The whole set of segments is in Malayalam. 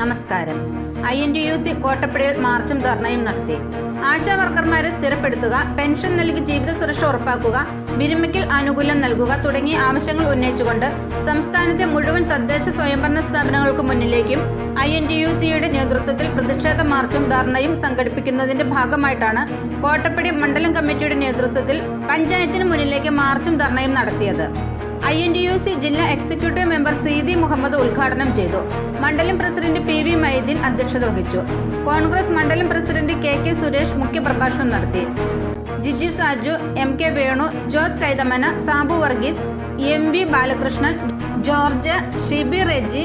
നമസ്കാരം. I N T U C കോട്ടപ്പടിയിൽ മാർച്ചും ധർണയും നടത്തി. ആശാ വർക്കർമാരെ സ്ഥിരപ്പെടുത്തുക പെൻഷൻ നൽകി ജീവിത സുരക്ഷ ഉറപ്പാക്കുക വിരമിക്കൽ ആനുകൂല്യം നൽകുക തുടങ്ങിയ ആവശ്യങ്ങൾ ഉന്നയിച്ചുകൊണ്ട് സംസ്ഥാനത്തെ മുഴുവൻ തദ്ദേശ സ്വയംഭരണ സ്ഥാപനങ്ങൾക്ക് മുന്നിലേക്കും ഐ എൻ ടി യു സിയുടെ നേതൃത്വത്തിൽ പ്രതിഷേധ മാർച്ചും ധർണയും സംഘടിപ്പിക്കുന്നതിന്റെ ഭാഗമായിട്ടാണ് കോട്ടപ്പടി മണ്ഡലം കമ്മിറ്റിയുടെ നേതൃത്വത്തിൽ പഞ്ചായത്തിന് മുന്നിലേക്ക് മാർച്ചും ധർണയും നടത്തിയത്. I N D U C ജില്ലാ എക്സിക്യൂട്ടീവ് മെമ്പർ സീതി മുഹമ്മദ് ഉദ്ഘാടനം ചെയ്തു. മണ്ഡലം പ്രസിഡന്റ് പി വി മൈദീൻ അധ്യക്ഷത വഹിച്ചു. കോൺഗ്രസ് മണ്ഡലം പ്രസിഡന്റ് കെ കെ സുരേഷ് മുഖ്യപ്രഭാഷണം നടത്തി. Giji Saju M K Venu Jose Kaithamana Sabu Varghese M V Balakrishnan George Shibi Reji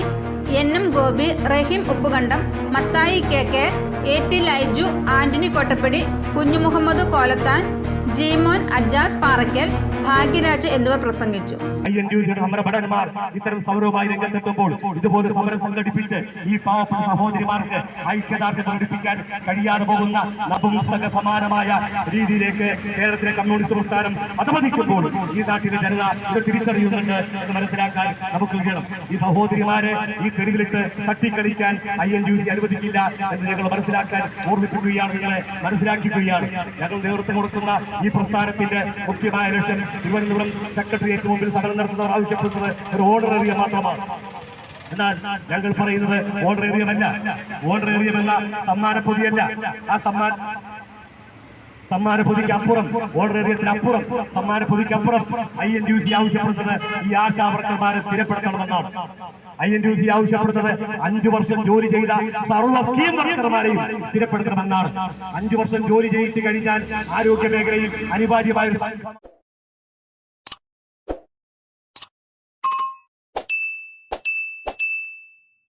N M Gopi Rahim Uppukandam Mathai K K A T Laiju Antony Kottappady Kunjumuhammad Kolathan Jeemon Ajas Parakkal Bhagyaraj എന്നിവർ പ്രസംഗിച്ചു. സമരഭടന്മാർ ഇത്തരം സമരവുമായി രംഗത്തെത്തുമ്പോൾ ഇതുപോലെ സമരം സംഘടിപ്പിച്ച് ഈ പാവപ്പെട്ട സഹോദരിമാർക്ക് ഐക്യദാർഢ്യം പ്രകടിപ്പിക്കാൻ കഴിയാതെ പോകുന്ന നപുംസക സമാനമായ രീതിയിലേക്ക് കേരളത്തിലെ കമ്മ്യൂണിസ്റ്റ് പ്രസ്ഥാനം അധപതിക്കുമ്പോൾ ഈ നാട്ടിലെ ജനത ഇത് തിരിച്ചറിയുന്നുണ്ട് എന്ന് മനസ്സിലാക്കാൻ നമുക്ക് കഴിയണം. ഈ സഹോദരിമാരെ ഈ തെരുവിലിട്ട് തട്ടിക്കളിക്കാൻ ഐ എൻ ടി അനുവദിക്കില്ല എന്ന് ഞങ്ങൾ മനസ്സിലാക്കാൻ ഓർമ്മിപ്പിക്കുകയാണ് നിങ്ങളെ മനസ്സിലാക്കിക്കുകയാണ്. ഞങ്ങൾ നേതൃത്വം കൊടുക്കുന്ന ഈ പ്രസ്ഥാനത്തിന്റെ മുഖ്യമായ ലക്ഷ്യം തിരുവനന്തപുരം സെക്രട്ടേറിയറ്റ് മുമ്പിൽ സമരം നടത്തുന്നവർ ആവശ്യപ്പെടുന്നത് ഒരു ഓർഡർ മാത്രമാണ്. എന്നാൽ ഞങ്ങൾ പറയുന്നത് ഓണറേറിയമല്ല ഓണറേറിയം എന്ന സമ്മാന പൊതിയല്ല ആ സമ്മാന സമ്മാന പൊതിക്ക് അപ്പുറം ഓർഡിനേറിയത്തിന് അപ്പുറം സമ്മാന പൊതിക്ക് അപ്പുറം ഐ എൻ യു സി ആവശ്യപ്പെടുന്നത് ഈ ആശാവർക്കർമാരെ സ്ഥിരപ്പെടുത്തണമെന്നാണ്. ഐ എൻ യു സി ആവശ്യപ്പെടുന്നത് അഞ്ചു വർഷം ജോലി ചെയ്ത സർവ സ്കീം വർക്കർമാരെയും സ്ഥിരപ്പെടുത്തണമെന്നാണ്. അഞ്ചു വർഷം ജോലി ചെയ്യിച്ചു കഴിഞ്ഞാൽ ആരോഗ്യ മേഖലയിൽ അനിവാര്യമായ